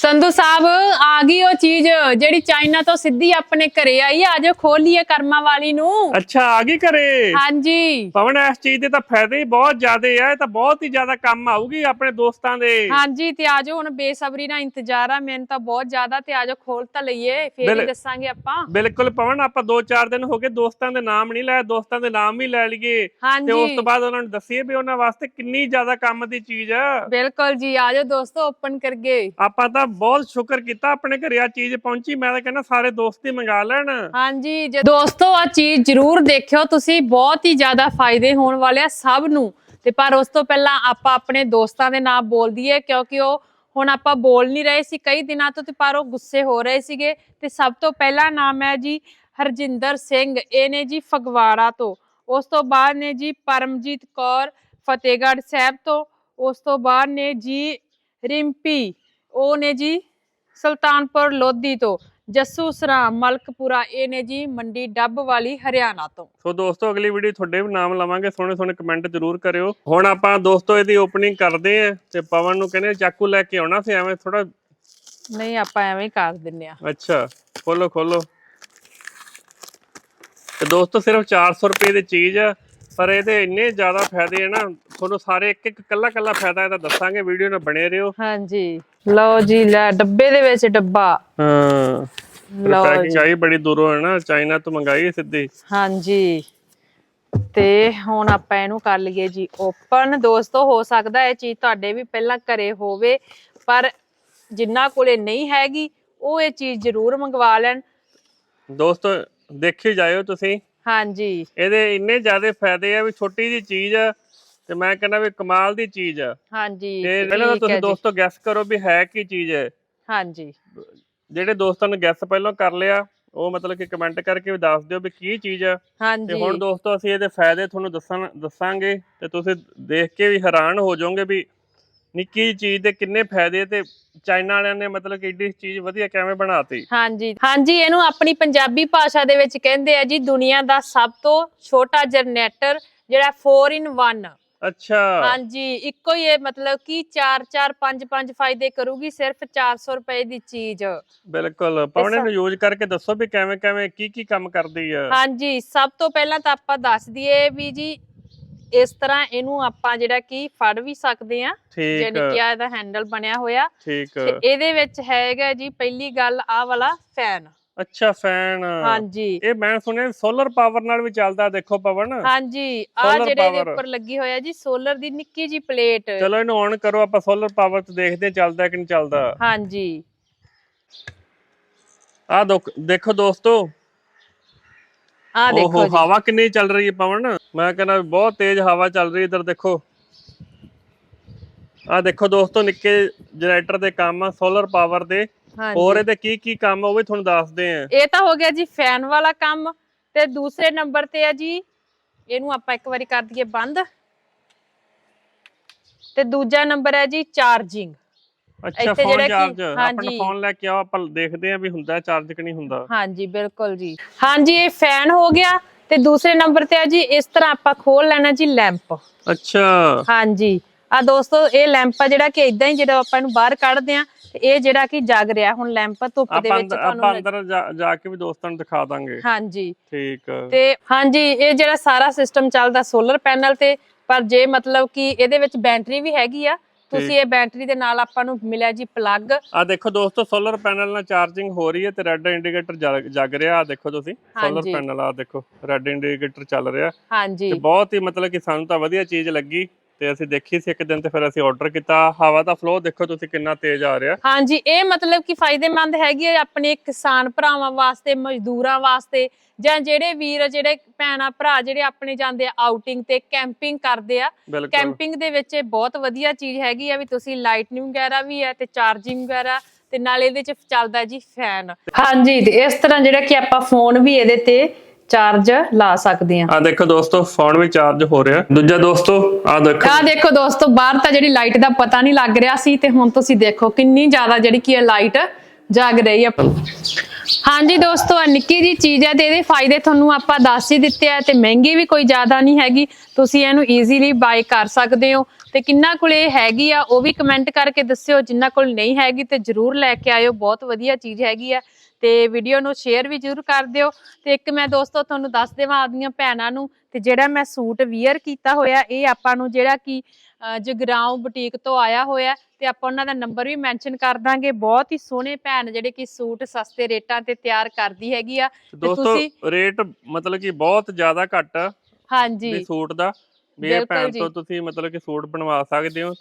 ਸੰਧੂ ਸਾਹਿਬ ਆ ਗਈ ਉਹ ਚੀਜ਼ ਜਿਹੜੀ ਚਾਈਨਾ ਤੋਂ ਸਿੱਧੀ ਆਪਣੇ ਘਰੇ ਆਈ ਆ। ਆਜੋ ਖੋਲੀਏ ਕਰਮਾਂ ਵਾਲੀ ਨੂੰ। ਅੱਛਾ ਆ ਗਈ ਘਰੇ? ਹਾਂਜੀ। ਪਵਨ ਇਸ ਚੀਜ਼ ਦੇ ਤਾਂ ਫਾਇਦੇ ਹੀ ਬਹੁਤ ਜ਼ਿਆਦੇ ਆ। ਇਹ ਤਾਂ ਬਹੁਤ ਹੀ ਜ਼ਿਆਦਾ ਕੰਮ ਆਊਗੀ ਆਪਣੇ ਦੋਸਤਾਂ ਦੇ। ਹਾਂਜੀ ਤੇ ਆਜੋ ਹੁਣ ਬੇਸਬਰੀ ਨਾਲ ਇੰਤਜ਼ਾਰ ਆ। ਮੈਨੂੰ ਤਾਂ ਬਹੁਤ ਜ਼ਿਆਦਾ ਤੇ ਆਜੋ ਖੋਲ ਤਾਂ ਲਈਏ। ਫੇਰ ਹੀ ਬਿਲ- ਦੱਸਾਂਗੇ ਆਪਾਂ। ਬਿਲਕੁਲ ਪਵਨ ਆਪਾਂ 2-4 ਦਿਨ ਹੋ ਗਏ ਦੋਸਤਾਂ ਦੇ ਨਾਮ ਨਹੀਂ ਲਏ। ਦੋਸਤਾਂ ਦੇ ਨਾਮ ਵੀ ਲੈ ਲਈਏ। ਤੇ ਉਸ ਹਾਂਜੀ। ਤੋਂ ਬਾਅਦ ਉਹਨਾਂ ਨੂੰ ਦੱਸੀਏ ਵੀ ਉਹਨਾਂ ਵਾਸਤੇ ਕਿੰਨੀ ਜ਼ਿਆਦਾ ਕੰਮ ਦੀ ਚੀਜ਼ ਆ। ਬਿਲਕੁਲ ਜੀ ਆਜੋ ਦੋਸਤੋ ਓਪਨ ਕਰਗੇ ਆਪਾਂ ਤਾਂ ਬਹੁਤ ਸ਼ੁਕਰ ਕੀਤਾ, ਆਪਣੇ ਘਰੇ ਆ ਚੀਜ਼ ਪਹੁੰਚੀ, ਮੈਂ ਤਾਂ ਕਹਿੰਦਾ ਸਾਰੇ ਦੋਸਤ ਹੀ ਮੰਗਾ ਲੈਣ। ਹਾਂਜੀ, ਜੇ ਦੋਸਤੋ ਆ ਚੀਜ਼ ਜਰੂਰ ਦੇਖਿਓ, ਤੁਸੀਂ ਬਹੁਤ ਹੀ ਜ਼ਿਆਦਾ ਫਾਇਦੇ ਹੋਣ ਵਾਲੇ ਆ ਸਭ ਨੂੰ। ਤੇ ਪਰ ਉਸ ਤੋਂ ਪਹਿਲਾਂ ਆਪਾਂ ਆਪਣੇ ਦੋਸਤਾਂ ਦੇ ਨਾਮ ਬੋਲ ਦਈਏ, ਕਿਉਂਕਿ ਉਹ ਹੁਣ ਆਪਾਂ ਬੋਲ ਨਹੀਂ ਰਹੇ ਸੀ ਕਈ ਦਿਨਾਂ ਤੋਂ ਤੇ ਪਰ ਉਹ ਗੁੱਸੇ ਹੋ ਰਹੇ ਸੀਗੇ। ਤੇ ਸਭ ਤੋਂ ਪਹਿਲਾ ਨਾਮ ਹੈ ਜੀ ਹਰਜਿੰਦਰ ਸਿੰਘ, ਇਹ ਨੇ ਜੀ ਫਗਵਾੜਾ ਤੋਂ। ਉਸ ਤੋਂ ਬਾਅਦ ਨੇ ਜੀ ਪਰਮਜੀਤ ਕੌਰ, ਫਤਿਹਗੜ੍ਹ ਸਾਹਿਬ ਤੋਂ। ਉਸ ਤੋਂ ਬਾਅਦ ਨੇ ਜੀ ਰਿੰਪੀ। ਉਹ ਨੇ ਜੀ ਸੁਲਤਾਨਪੁਰ ਲੋਧੀ ਤੋਂ ਜੱਸੂ ਮਲਕਪੁਰਾ ਇਹ ਨੇ ਜੀ ਮੰਡੀ ਡੱਬ ਵਾਲੀ ਹਰਿਆਣਾ ਤੋਂ। ਸੋ ਦੋਸਤੋ ਅਗਲੀ ਵੀਡੀਓ ਤੁਹਾਡੇ ਵੀ ਨਾਮ ਲਵਾਂਗੇ ਸੋਹਣੇ ਸੋਹਣੇ ਕਮੈਂਟ ਜ਼ਰੂਰ ਕਰਿਓ। ਹੁਣ ਆਪਾਂ ਦੋਸਤੋ ਇਹਦੀ ਓਪਨਿੰਗ ਕਰਦੇ ਆਂ ਤੇ ਪਵਨ ਨੂੰ ਕਹਿੰਦੇ ਚਾਕੂ ਲੈ ਕੇ ਆਉਣਾ ਸੀ ਐਵੇਂ ਥੋੜਾ ਨਹੀਂ ਆਪਾਂ ਐਵੇਂ ਹੀ ਕਰ ਦਿੰਨੇ ਆ ਅੱਛਾ ਖੋਲੋ ਖੋਲੋ। ਤੇ ਦੋਸਤੋ ਸਿਰਫ 400 ਰੁਪਏ ਦੀ ਚੀਜ਼ ਆ। ਪਰ ਇਹਦੇ ਇੰਨੇ ਜ਼ਿਆਦਾ ਫਾਇਦੇ ਆ ਨਾ ਤੁਹਾਨੂੰ ਸਾਰੇ ਇੱਕ ਇੱਕ ਕੱਲਾ ਕੱਲਾ ਫਾਇਦਾ ਇਹਦਾ ਦੱਸਾਂਗੇ ਵੀਡੀਓ ਨਾਲ ਬਣੇ ਰਹੋ। ਹਾਂਜੀ। ਲਓ ਜੀ ਲੈ ਡੱਬੇ ਦੇ ਵਿੱਚ ਡੱਬਾ। ਹਾਂ। ਲਓ ਪੈਕਿੰਗ ਆਈ ਬੜੀ ਦੂਰੋਂ ਹੈ ਨਾ? ਚਾਈਨਾ ਤੋਂ ਮੰਗਾਈ ਸਿੱਧੀ। ਹਾਂਜੀ। ਤੇ ਹੁਣ ਆਪਾਂ ਇਹਨੂੰ ਕਰ ਲਈਏ ਜੀ ਓਪਨ ਦੋਸਤੋ ਹੋ ਸਕਦਾ ਇਹ ਚੀਜ਼ ਤੁਹਾਡੇ ਵੀ ਪਹਿਲਾਂ ਘਰੇ ਹੋਵੇ ਪਰ ਜਿੰਨਾ ਕੋਲੇ ਨਹੀਂ ਹੈਗੀ ਉਹ ਇਹ ਚੀਜ਼ ਜ਼ਰੂਰ ਮੰਗਵਾ ਲੈਣ। ਦੋਸਤੋ ਦੇਖੀ ਜਾਇਓ ਤੁਸੀਂ। ਹਾਂਜੀ। ਇਹਦੇ ਇੰਨੇ ਜ਼ਿਆਦਾ ਫਾਇਦੇ ਆ ਵੀ ਛੋਟੀ ਜੀ ਚੀਜ਼ ਆ ਤੇ ਮੈਂ ਕਹਿੰਦਾ ਵੀ ਕਮਾਲ ਦੀ ਚੀਜ਼ ਆ। ਹਾਂਜੀ ਤੇ ਪਹਿਲਾਂ ਤਾਂ ਠੀਕ ਹੈ ਤੁਸੀਂ ਜੀ। ਦੋਸਤੋ ਗੈਸ ਕਰੋ ਵੀ ਹੈ ਕੀ ਚੀਜ਼ ਹੈ ਹਾਂਜੀ। ਜਿਹੜੇ ਦੋਸਤਾਂ ਨੇ ਗੈਸ ਪਹਿਲਾਂ ਕਰ ਲਿਆ ਉਹ ਮਤਲਬ ਕਿ ਕਮੈਂਟ ਕਰਕੇ ਵੀ ਦੱਸ ਦਿਓ ਵੀ ਕੀ ਚੀਜ਼ ਆ। ਤੇ ਹਾਂਜੀ। ਹੁਣ ਦੋਸਤੋ ਅਸੀਂ ਇਹਦੇ ਫਾਇਦੇ ਤੁਹਾਨੂੰ ਦੱਸਣ ਦੱਸਾਂਗੇ ਤੇ ਤੁਸੀਂ ਦੇਖ ਕੇ ਵੀ ਹੈਰਾਨ ਹੋ ਜਾਓਗੇ ਵੀ ਨਿੱਕੀ ਚੀਜ਼ ਦੇ ਕਿੰਨੇ ਫਾਇਦੇ ਤੇ ਚਾਈਨਾ ਵਾਲਿਆਂ ਨੇ ਮਤਲਬ ਕਿ ਏਡੀ ਚੀਜ਼ ਵਧੀਆ ਕਿਵੇਂ ਬਣਾਤੀ। ਹਾਂਜੀ ਹਾਂਜੀ ਇਹਨੂੰ ਆਪਣੀ ਪੰਜਾਬੀ ਭਾਸ਼ਾ ਦੇ ਵਿੱਚ ਕਹਿੰਦੇ ਆ ਜੀ ਦੁਨੀਆ ਦਾ ਸਭ ਤੋਂ ਛੋਟਾ ਜਨਰੇਟਰ ਜਿਹੜਾ 4 in 1 ਅੱਛਾ। ਹਾਂਜੀ ਇੱਕੋ ਹੀ ਇਹ ਮਤਲਬ ਕਿ 4 4 5 5 ਫਾਇਦੇ ਕਰੂਗੀ ਸਿਰਫ 400 ਰੁਪਏ ਦੀ ਚੀਜ਼। ਬਿਲਕੁਲ ਪਵਨ ਨੂੰ ਯੂਜ਼ ਕਰਕੇ ਦੱਸੋ ਵੀ ਕਿਵੇਂ ਕਿਵੇਂ ਕੀ ਕੀ ਕੰਮ ਕਰਦੀ ਆ। ਹਾਂਜੀ ਸਭ ਤੋਂ ਪਹਿਲਾਂ ਤਾਂ ਆਪਾਂ ਦੱਸ ਦਈਏ ਵੀ ਜੀ ਇਸ ਤਰ੍ਹਾਂ ਇਹਨੂੰ ਆਪਾਂ ਜਿਹੜਾ ਕਿ ਫੜ ਵੀ ਸਕਦੇ ਆ ਠੀਕ। ਜਾਨੀ ਕਿ ਆ ਇਹਦਾ ਹੈਂਡਲ ਬਣਿਆ ਹੋਇਆ। ਠੀਕ। ਤੇ ਇਹਦੇ ਵਿੱਚ ਹੈਗਾ ਜੀ ਪਹਿਲੀ ਗੱਲ ਆ ਵਾਲਾ ਫੈਨ। ਅੱਛਾ ਫੈਨ। ਹਾਂਜੀ। ਇਹ ਮੈਂ ਸੁਣਿਆ ਸੋਲਰ ਪਾਵਰ ਨਾਲ ਵੀ ਚੱਲਦਾ ਦੇਖੋ ਪਵਨ। ਹਾਂਜੀ ਆ ਜਿਹੜੇ ਇਹਦੇ। ਉੱਪਰ ਲੱਗੀ ਹੋਇਆ ਜੀ ਸੋਲਰ ਦੀ ਨਿੱਕੀ ਜੀ ਪਲੇਟ ਚਲੋ ਇਹਨੂੰ ਔਨ ਕਰੋ ਆਪਾਂ ਸੋਲਰ ਪਾਵਰ ਤੇ ਦੇਖਦੇ ਹਾਂ ਚੱਲਦਾ ਕਿ ਨਹੀਂ ਚੱਲਦਾ। ਹਾਂਜੀ। ਆ ਦੇਖੋ ਦੋਸਤੋ ਆ ਦੇਖੋ ਜੀ। ਹਵਾ ਕਿੰਨੀ ਚੱਲ ਰਹੀ ਹੈ ਪਵਨ? ਮੈਂ ਕਹਿੰਦਾ ਬਹੁਤ ਤੇਜ਼ ਹਵਾ ਚੱਲ ਰਹੀ ਇਧਰ ਦੇਖੋ। ਆ ਦੇਖੋ ਦੋਸਤੋ ਨਿੱਕੇ ਜਨਰੇਟਰ ਦੇ ਕੰਮ ਆ ਸੋਲਰ ਪਾਵਰ ਦੇ। ਹੋਰ ਇਹਦੇ ਕੀ ਕੀ ਕੰਮ ਉਹ ਵੀ ਤੁਹਾਨੂੰ ਦੱਸਦੇ ਆ। ਇਹ ਤਾਂ ਹੋ ਗਿਆ ਜੀ ਫੈਨ ਵਾਲਾ ਕੰਮ ਤੇ ਦੂਸਰੇ ਨੰਬਰ ਤੇ ਆ ਜੀ ਇਹਨੂੰ ਆਪਾਂ ਇੱਕ ਵਾਰੀ ਕਰ ਦਈਏ ਬੰਦ। ਤੇ ਦੂਜਾ ਨੰਬਰ ਹੈ ਜੀ ਚਾਰਜਿੰਗ ਅੱਛਾ ਇੱਥੇ ਫੋਨ ਜਿਹੜਾ ਕਿ- ਚਾਰਜ ਆਪਣਾ ਹਾਂਜੀ। ਫੋਨ ਲੈ ਕੇ ਆਓ ਆਪਾਂ ਦੇਖਦੇ ਆ ਵੀ ਹੁੰਦਾ ਚਾਰਜ ਕਿ ਨਹੀਂ ਹੁੰਦਾ। ਹਾਂਜੀ ਬਿਲਕੁਲ ਜੀ। ਹਾਂਜੀ ਇਹ ਫੈਨ ਹੋ ਗਿਆ ਤੇ ਦੂਸਰੇ ਨੰਬਰ ਤੇ ਆ ਜੀ ਇਸ ਤਰ੍ਹਾਂ ਆਪਾਂ ਖੋਲ ਲੈਣਾ ਜੀ ਲੈਂਪ ਅੱਛਾ। ਹਾਂਜੀ। ਆ ਦੋਸਤੋ ਇਹ ਲੈਂਪ ਆ ਜਿਹੜਾ ਕਿ ਇਦਾਂ ਹੀ ਜਿਹੜਾ ਆਪਾਂ ਇਹਨੂੰ ਬਾਹਰ ਕੱਢਦੇ ਆ ਤੇ ਇਹ ਜਿਹੜਾ ਕਿ ਜਗ ਰਿਹਾ ਹੁਣ ਲੈਂਪ ਧੁੱਪ ਦੇ ਆਪਾਂ ਵਿੱਚ ਅੰਦਰ ਤੁਹਾਨੂੰ ਆਪਾਂ ਅੰਦਰ ਜਾ- ਜਾ ਕੇ ਵੀ ਦੋਸਤਾਂ ਨੂੰ ਦਿਖਾ ਦਾਂਗੇ। ਹਾਂਜੀ। ਠੀਕ ਆ। ਤੇ ਹਾਂਜੀ ਇਹ ਜਿਹੜਾ ਸਾਰਾ ਸਿਸਟਮ ਚੱਲਦਾ ਸੋਲਰ ਪੈਨਲ ਤੇ ਪਰ ਜੇ ਮਤਲਬ ਕਿ ਇਹਦੇ ਵਿੱਚ ਬੈਟਰੀ ਵੀ ਹੈਗੀ ਆ ਤੁਸੀਂ ਇਹ ਬੈਟਰੀ ਦੇ ਨਾਲ ਆਪਾਂ ਨੂੰ ਮਿਲਿਆ ਜੀ ਪਲੱਗ ਆ ਦੇਖੋ ਦੋਸਤੋ ਸੋਲਰ ਪੈਨਲ ਨਾਲ ਚਾਰਜਿੰਗ ਹੋ ਰਹੀ ਹੈ ਤੇ ਰੈੱਡ ਇੰਡੀਕੇਟਰ ਜਗ ਰਿਹਾ ਆ ਦੇਖੋ ਤੁਸੀਂ ਸੋਲਰ। ਪੈਨਲ ਆ ਦੇਖੋ ਰੈੱਡ ਇੰਡੀਕੇਟਰ ਚੱਲ ਰਿਹਾ। ਹਾਂਜੀ। ਤੇ ਬਹੁਤ ਹੀ ਮਤਲਬ ਕਿ ਸਾਨੂੰ ਤਾਂ ਵਧੀਆ ਚੀਜ਼ ਲੱਗੀ। ਤੇ ਅਸੀਂ ਦੇਖੀ ਸੀ ਇੱਕ ਦਿਨ ਤੇ ਫਿਰ ਅਸੀਂ ਆਰਡਰ ਕੀਤਾ। ਹਵਾ ਦਾ ਫਲੋ ਦੇਖੋ ਤੁਸੀਂ ਕਿੰਨਾ ਤੇਜ਼ ਆ ਰਿਹਾ। ਹਾਂਜੀ ਇਹ ਮਤਲਬ ਕਿ ਫਾਇਦੇਮੰਦ ਹੈਗੀ ਹੈ ਆਪਣੇ ਕਿਸਾਨ ਭਰਾਵਾਂ ਵਾਸਤੇ ਮਜ਼ਦੂਰਾਂ ਵਾਸਤੇ ਜਾਂ ਜਿਹੜੇ ਵੀਰ ਜਿਹੜੇ ਭੈਣਾ ਭਰਾ ਜਿਹੜੇ ਆਪਣੇ ਜਾਂਦੇ ਆ ਆਊਟਿੰਗ ਤੇ ਕੈਂਪਿੰਗ ਕਰਦੇ ਆ। ਬਿਲਕੁਲ। ਕੈਂਪਿੰਗ ਦੇ ਵਿੱਚ ਇਹ ਬਹੁਤ ਵਧੀਆ ਚੀਜ਼ ਹੈਗੀ ਆ ਵੀ ਤੁਸੀਂ ਲਾਈਟਨਿੰਗ ਵਗੈਰਾ ਵੀ ਹੈ ਤੇ ਚਾਰਜਿੰਗ ਵਗੈਰਾ ਤੇ ਨਾਲ ਇਹਦੇ ਚ ਚੱਲਦਾ ਜੀ ਫੈਨ ਹਾਂਜੀ ਤੇ ਇਸ ਤਰ੍ਹਾਂ ਜਿਹੜਾ ਕਿ ਆਪਾਂ ਫੋਨ ਵੀ ਇਹਦੇ ਤੇ ਚਾਰਜ ਲਾ ਸਕਦੇ ਆ ਆ ਦੇਖੋ ਦੋਸਤੋ ਫੋਨ ਵੀ ਚਾਰਜ ਹੋ ਰਿਹਾ। ਦੂਜਾ ਦੋਸਤੋ ਆ ਦੇਖੋ। ਆ ਦੇਖੋ ਦੋਸਤੋ ਬਾਹਰ ਤਾਂ ਜਿਹੜੀ ਲਾਈਟ ਦਾ ਪਤਾ ਨਹੀਂ ਲੱਗ ਰਿਹਾ ਸੀ ਤੇ ਹੁਣ ਤੁਸੀਂ ਦੇਖੋ ਕਿੰਨੀ ਜ਼ਿਆਦਾ ਜਿਹੜੀ ਕੀ ਹੈ ਲਾਈਟ ਜਗ ਰਹੀ ਹੈ। ਹਾਂਜੀ ਦੋਸਤੋ ਆ ਨਿੱਕੀ ਜੀ ਚੀਜ਼ ਹੈ ਤੇ ਇਹਦੇ ਫਾਇਦੇ ਤੁਹਾਨੂੰ ਆਪਾਂ ਦੱਸ ਹੀ ਦਿੱਤੇ ਆ ਤੇ ਮਹਿੰਗੀ ਵੀ ਕੋਈ ਜ਼ਿਆਦਾ ਨਹੀਂ ਹੈਗੀ। ਤੁਸੀਂ ਇਹਨੂੰ ਈਜ਼ੀਲੀ ਬਾਈ ਕਰ ਸਕਦੇ ਹੋ। ਤੇ ਕਿੰਨਾ ਕੋਲ ਇਹ ਹੈਗੀ ਆ ਉਹ ਵੀ ਕਮੈਂਟ ਕਰਕੇ ਦੱਸਿਓ। ਜਿੰਨਾ ਕੋਲ ਨਹੀਂ ਹੈਗੀ ਤੇ ਜਰੂਰ ਲੈ ਕੇ ਆਇਓ। ਬਹੁਤ ਵਧੀਆ ਚੀਜ਼ ਹੈਗੀ ਆ। ਤੇ ਵੀਡੀਓ ਨੂੰ ਸ਼ੇਅਰ ਵੀ ਜਰੂਰ ਕਰ ਦਿਓ। ਤੇ ਇੱਕ ਮੈਂ ਦੋਸਤੋ ਤੁਹਾਨੂੰ ਦੱਸ ਦੇਵਾਂ ਆਪਦੀਆਂ ਭੈਣਾਂ ਨੂੰ ਤੇ ਜਿਹੜਾ ਮੈਂ ਸੂਟ ਵੀਅਰ ਕੀਤਾ ਹੋਇਆ ਇਹ ਆਪਾਂ ਨੂੰ ਜਿਹੜਾ ਕਿ ਜਗਰਾਉਂ ਬੁਟੀਕ ਤੋਂ ਆਇਆ ਹੋਇਆ ਤੇ ਆਪਾਂ ਉਹਨਾਂ ਦਾ ਨੰਬਰ ਵੀ ਮੈਂਸ਼ਨ ਕਰ ਦਾਂਗੇ। ਬਹੁਤ ਹੀ ਸੋਹਣੇ ਭੈਣ ਜਿਹੜੇ ਕਿ ਸੂਟ ਸਸਤੇ ਰੇਟਾਂ ਤੇ ਤਿਆਰ ਕਰਦੀ ਹੈਗੀ ਆ। ਦੋਸਤੋ ਤੁਸੀਂ- ਰੇਟ ਮਤਲਬ ਕਿ ਬਹੁਤ ਜ਼ਿਆਦਾ ਘੱਟ ਹਾਂਜੀ। ਸੂਟ ਦਾ। ਬਿਲਕੁਲ ਭੈਣ। ਤੋਂ ਤੁਸੀਂ ਮਤਲਬ ਕਿ ਸੂਟ ਬਣਵਾ ਸਕਦੇ ਹੋ।